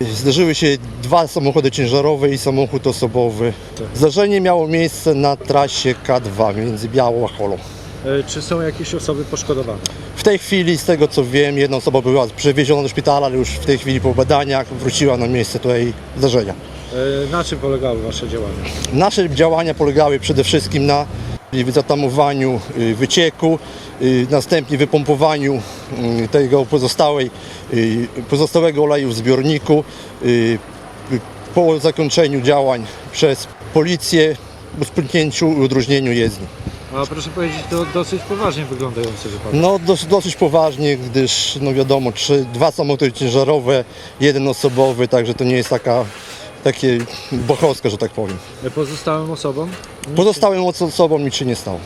Zderzyły się dwa samochody ciężarowe i samochód osobowy. Tak. Zdarzenie miało miejsce na trasie K2 między Białą a Holą. E, czy są jakieś osoby poszkodowane? W tej chwili, z tego co wiem, jedna osoba była przewieziona do szpitala, ale już w tej chwili po badaniach wróciła na miejsce tutaj zdarzenia. E, na czym polegały Wasze działania? Nasze działania polegały przede wszystkim na zatamowaniu y, wycieku, y, następnie wypompowaniu y, tego pozostałej, y, pozostałego oleju w zbiorniku. Po zakończeniu działań przez policję, rozpłynięciu i udróżnieniu jezdni. A proszę powiedzieć, to dosyć poważnie wyglądający wypadek. No dosyć, dosyć poważnie, gdyż no wiadomo, trzy, dwa samochody ciężarowe, jeden osobowy, także to nie jest taka takie bochowska, że tak powiem. Pozostałym osobom? Pozostałym osobom nic się nie stało.